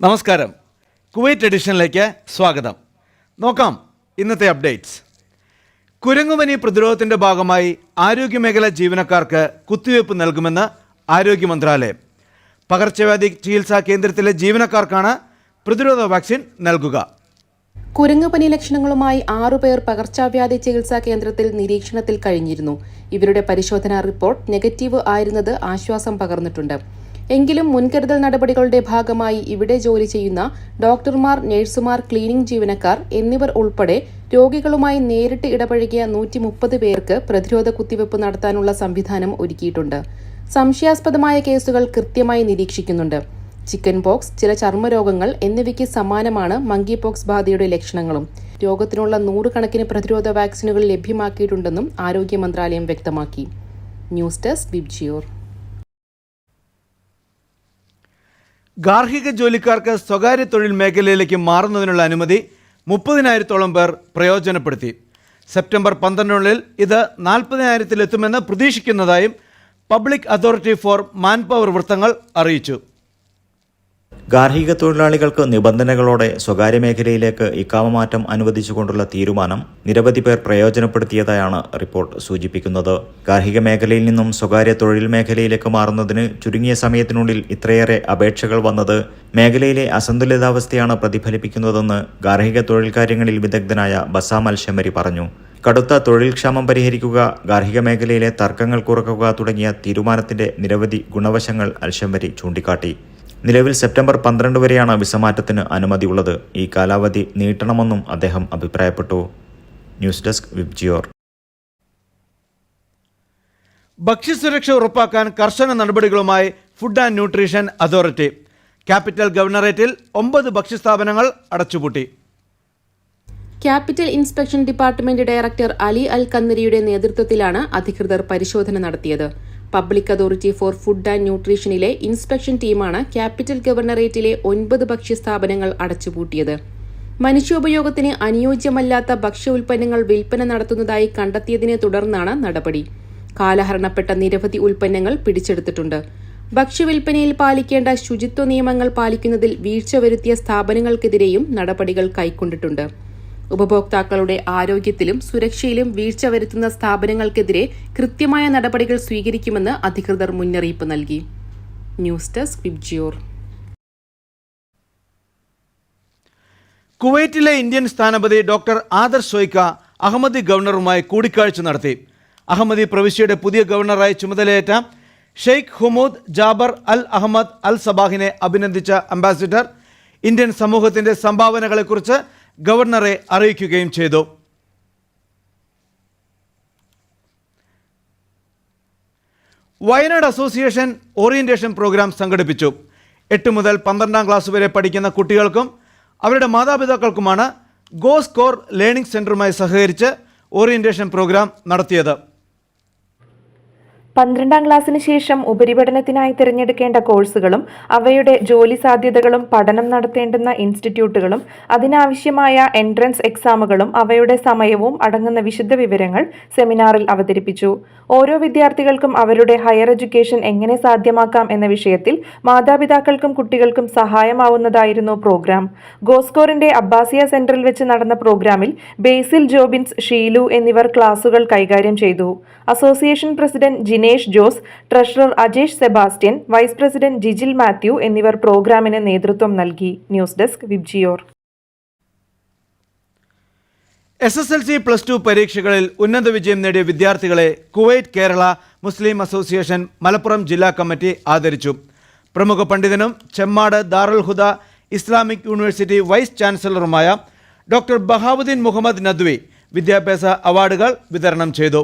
നമസ്കാരം. കുവൈറ്റ് എഡിഷനിലേക്ക് സ്വാഗതം. നോക്കാം ഇന്നത്തെ അപ്ഡേറ്റ്സ്. കുരങ്ങുപനി പ്രതിരോധത്തിന്റെ ഭാഗമായി ആരോഗ്യമേഖല ജീവനക്കാർക്ക് കുത്തിവയ്പ് നൽകുമെന്ന് ആരോഗ്യ മന്ത്രാലയം. പകർച്ചവ്യാധി ചികിത്സാ കേന്ദ്രത്തിലെ ജീവനക്കാർക്കാണ് പ്രതിരോധ വാക്സിൻ നൽകുക. കുരങ്ങുപനി ലക്ഷണങ്ങളുമായി ആറുപേർ പകർച്ചവ്യാധി ചികിത്സാ കേന്ദ്രത്തിൽ നിരീക്ഷണത്തിൽ കഴിഞ്ഞിരുന്നു. ഇവരുടെ പരിശോധനാ റിപ്പോർട്ട് നെഗറ്റീവ് ആയിരുന്നത് ആശ്വാസം പകർന്നിട്ടുണ്ട്. എങ്കിലും മുൻകരുതൽ നടപടികളുടെ ഭാഗമായി ഇവിടെ ജോലി ചെയ്യുന്ന ഡോക്ടർമാർ നഴ്സുമാർ ക്ലീനിംഗ് ജീവനക്കാർ എന്നിവർ ഉൾപ്പെടെ രോഗികളുമായി നേരിട്ട് ഇടപഴകിയ നൂറ്റി മുപ്പത് പേർക്ക് പ്രതിരോധ കുത്തിവയ്പ് നടത്താനുള്ള സംവിധാനം ഒരുക്കിയിട്ടുണ്ട്. സംശയാസ്പദമായ കേസുകൾ കൃത്യമായി നിരീക്ഷിക്കുന്നുണ്ട്. ചിക്കൻ പോക്സ് ചില ചർമ്മരോഗങ്ങൾ എന്നിവയ്ക്ക് സമാനമാണ് മങ്കി പോക്സ് ബാധയുടെ ലക്ഷണങ്ങളും. രോഗത്തിനുള്ള നൂറുകണക്കിന് പ്രതിരോധ വാക്സിനുകൾ ലഭ്യമാക്കിയിട്ടുണ്ടെന്നും ആരോഗ്യ മന്ത്രാലയം വ്യക്തമാക്കി. News desk Vibgyor. ഗാർഹിക ജോലിക്കാർക്ക് സ്വകാര്യ തൊഴിൽ മേഖലയിലേക്ക് മാറുന്നതിനുള്ള അനുമതി മുപ്പതിനായിരത്തോളം പേർ പ്രയോജനപ്പെടുത്തി. സെപ്റ്റംബർ പന്ത്രണ്ടിനുള്ളിൽ ഇത് നാൽപ്പതിനായിരത്തിലെത്തുമെന്ന് പ്രതീക്ഷിക്കുന്നതായും പബ്ലിക് അതോറിറ്റി ഫോർ മാൻപവർ വൃത്തങ്ങൾ അറിയിച്ചു. ഗാർഹിക തൊഴിലാളികൾക്ക് നിബന്ധനകളോടെ സ്വകാര്യ മേഖലയിലേക്ക് ഇക്കാമമാറ്റം അനുവദിച്ചുകൊണ്ടുള്ള തീരുമാനം നിരവധി പേർ പ്രയോജനപ്പെടുത്തിയതായാണ് റിപ്പോർട്ട് സൂചിപ്പിക്കുന്നത്. ഗാർഹിക മേഖലയിൽ നിന്നും സ്വകാര്യ തൊഴിൽ മേഖലയിലേക്ക് മാറുന്നതിന് ചുരുങ്ങിയ സമയത്തിനുള്ളിൽ ഇത്രയേറെ അപേക്ഷകൾ വന്നത് മേഖലയിലെ അസന്തുലിതാവസ്ഥയാണ് പ്രതിഫലിപ്പിക്കുന്നതെന്ന് ഗാർഹിക തൊഴിൽ കാര്യങ്ങളിൽ വിദഗ്ധനായ ബസാം അൽഷമരി പറഞ്ഞു. കടുത്ത തൊഴിൽ ക്ഷാമം പരിഹരിക്കുക ഗാർഹിക മേഖലയിലെ തർക്കങ്ങൾ കുറക്കുക തുടങ്ങിയ തീരുമാനത്തിന്റെ നിരവധി ഗുണവശങ്ങൾ അൽഷംബരി ചൂണ്ടിക്കാട്ടി. നിലവിൽ സെപ്റ്റംബർ പന്ത്രണ്ട് വരെയാണ് വിസമാറ്റത്തിന് അനുമതിയുള്ളത്. ഈ കാലാവധി നീട്ടണമെന്നും അദ്ദേഹം അഭിപ്രായപ്പെട്ടു. ന്യൂസ് ഡെസ്ക് വിബ്ജിയോർ ഭക്ഷ്യസുരക്ഷ ഉറപ്പാക്കാൻ കർശന നടപടികളുമായി food and nutrition authority. Capital ഗവർണറേറ്റിൽ ഒമ്പത് ഭക്ഷ്യസ്ഥാപനങ്ങൾ അടച്ചുപൂട്ടി. Capital inspection department director Ali al കന്നരിയുടെ നേതൃത്വത്തിലാണ് അധികൃതർ പരിശോധന നടത്തിയത്. Public authority for food and ന്യൂട്രീഷനിലെ inspection ടീമാണ് ക്യാപിറ്റൽ ഗവർണറേറ്റിലെ ഒൻപത് ഭക്ഷ്യസ്ഥാപനങ്ങൾ അടച്ചുപൂട്ടിയത്. മനുഷ്യോപയോഗത്തിന് അനുയോജ്യമല്ലാത്ത ഭക്ഷ്യ ഉൽപ്പന്നങ്ങൾ വിൽപ്പന നടത്തുന്നതായി കണ്ടെത്തിയതിനെ തുടർന്നാണ് നടപടി. കാലഹരണപ്പെട്ട നിരവധി ഉൽപ്പന്നങ്ങൾ പിടിച്ചെടുത്തിട്ടുണ്ട്. ഭക്ഷ്യവിൽപ്പനയിൽ പാലിക്കേണ്ട ശുചിത്വ നിയമങ്ങൾ പാലിക്കുന്നതിൽ വീഴ്ച വരുത്തിയ സ്ഥാപനങ്ങൾക്കെതിരെയും നടപടികൾ കൈക്കൊണ്ടിട്ടുണ്ട്. ഉപഭോക്താക്കളുടെ ആരോഗ്യത്തിലും സുരക്ഷയിലും വീഴ്ച വരുത്തുന്ന സ്ഥാപനങ്ങൾക്കെതിരെ കൃത്യമായ നടപടികൾ സ്വീകരിക്കുമെന്ന് അധികൃതർ മുന്നറിയിപ്പ് നൽകി. ന്യൂസ് ഡെസ്ക് കുവൈറ്റിലെ ഇന്ത്യൻ സ്ഥാനപതി ഡോക്ടർ ആദർ സോയ്ക്ക അഹമ്മദി ഗവർണറുമായി കൂടിക്കാഴ്ച നടത്തി. അഹമ്മദി പ്രവിശ്യയുടെ പുതിയ ഗവർണറായി ചുമതലയേറ്റ Sheikh Humood Jaber Al Ahmad Al സബാഹിനെ അഭിനന്ദിച്ച അംബാസിഡർ. ഇന്ത്യൻ സമൂഹത്തിന്റെ സംഭാവനകളെക്കുറിച്ച് ഗവർണറെ അറിയിക്കുകയും ചെയ്തു. വയനാട് അസോസിയേഷൻ ഓറിയന്റേഷൻ പ്രോഗ്രാം സംഘടിപ്പിച്ചു. എട്ട് മുതൽ പന്ത്രണ്ടാം ക്ലാസ് വരെ പഠിക്കുന്ന കുട്ടികൾക്കും അവരുടെ മാതാപിതാക്കൾക്കുമാണ് ഗോസ്കോർ ലേണിംഗ് സെന്ററുമായി സഹകരിച്ച് ഓറിയന്റേഷൻ പ്രോഗ്രാം നടത്തിയത്. പന്ത്രണ്ടാം ക്ലാസ്സിന് ശേഷം ഉപരിപഠനത്തിനായി തിരഞ്ഞെടുക്കേണ്ട കോഴ്സുകളും അവയുടെ ജോലി സാധ്യതകളും പഠനം നടത്തേണ്ടുന്ന ഇൻസ്റ്റിറ്റ്യൂട്ടുകളും അതിനാവശ്യമായ എൻട്രൻസ് എക്സാമുകളും അവയുടെ സമയവും അടങ്ങുന്ന വിശദ വിവരങ്ങൾ സെമിനാറിൽ അവതരിപ്പിച്ചു. ഓരോ വിദ്യാർത്ഥികൾക്കും അവരുടെ ഹയർ എഡ്യൂക്കേഷൻ എങ്ങനെ സാധ്യമാക്കാം എന്ന വിഷയത്തിൽ മാതാപിതാക്കൾക്കും കുട്ടികൾക്കും സഹായമാവുന്നതായിരുന്നു പ്രോഗ്രാം. ഗോസ്കോറിന്റെ അബ്ബാസിയ സെന്ററിൽ വെച്ച് നടന്ന പ്രോഗ്രാമിൽ ബേസിൽ ജോബിൻസ് ഷീലു എന്നിവർ ക്ലാസുകൾ കൈകാര്യം ചെയ്തു. Association president Jinesh Jose treasurer Ajesh Sebastian vice president Jijil Mathew എന്നിവർ പ്രോഗ്രാമിന് നേതൃത്വം നൽകി. News desk Vibgyor. S S L C plus two പരീക്ഷകളിൽ ഉന്നത വിജയം നേടിയ വിദ്യാർത്ഥികളെ Kuwait Kerala Muslim association Malappuram ജില്ലാ കമ്മിറ്റി ആദരിച്ചു. പ്രമുഖ പണ്ഡിതനും Chemmad Darul Huda Islamic university vice ചാൻസലറുമായ doctor Bahauddeen Muhammad Nadwi വിദ്യാഭ്യാസ അവാർഡുകൾ വിതരണം ചെയ്തു.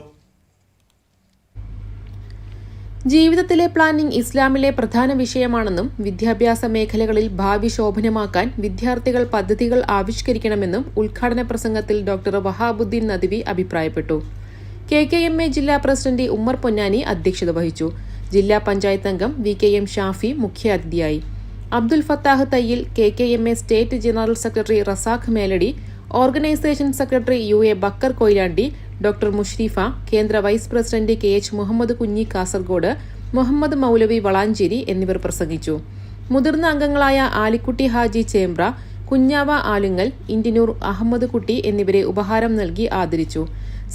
ജീവിതത്തിലെ പ്ലാനിംഗ് ഇസ്ലാമിലെ പ്രധാന വിഷയമാണെന്നും വിദ്യാഭ്യാസ മേഖലകളിൽ ഭാവി ശോഭനമാക്കാൻ വിദ്യാർത്ഥികൾ പദ്ധതികൾ ആവിഷ്കരിക്കണമെന്നും ഉദ്ഘാടന പ്രസംഗത്തിൽ ഡോക്ടർ വഹാബുദ്ദീൻ നദ്വി അഭിപ്രായപ്പെട്ടു. കെ കെ എം എ ജില്ലാ പ്രസിഡന്റ് ഉമ്മർ പൊന്നാനി അധ്യക്ഷത വഹിച്ചു. ജില്ലാ പഞ്ചായത്ത് അംഗം വി കെ എം ഷാഫി മുഖ്യാതിഥിയായി. Abdul Fathah Thayyil K K M A state general secretary Razak Meladi organisation secretary U A Bakker Koyilandy doctor Mushrifa കേന്ദ്ര vice president K H Muhammad Kunhi Kasaragod Muhammad മൗലവി വളാഞ്ചേരി എന്നിവർ പ്രസംഗിച്ചു. മുതിർന്ന അംഗങ്ങളായ ആലിക്കുട്ടി ഹാജി ചേംബ്ര കുഞ്ഞാവ ആലുങ്ങൽ ഇന്ത്യനൂർ അഹമ്മദ് കുട്ടി എന്നിവരെ ഉപഹാരം നൽകി ആദരിച്ചു.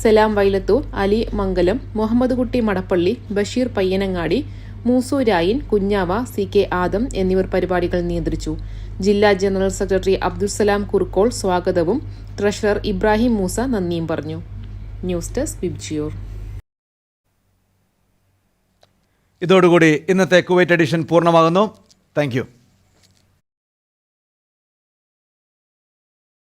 സലാം വൈലത്തു അലി മംഗലം മുഹമ്മദ് കുട്ടി മടപ്പള്ളി ബഷീർ പയ്യനങ്ങാടി മൂസു രായിൻ കുഞ്ഞാവ സി കെ ആദം എന്നിവർ പരിപാടികൾ നിയന്ത്രിച്ചു. ജില്ലാ ജനറൽ സെക്രട്ടറി അബ്ദുൽസലാം കുർക്കോൾ സ്വാഗതവും ട്രഷറർ ഇബ്രാഹിം മൂസ നന്ദിയും പറഞ്ഞു. ന്യൂസ് ഡെസ്ക് വിബ്ജിയോർ ഇതോടുകൂടി ഇന്നത്തെ കുവൈറ്റ് എഡിഷൻ പൂർണമാകുന്നു. താങ്ക്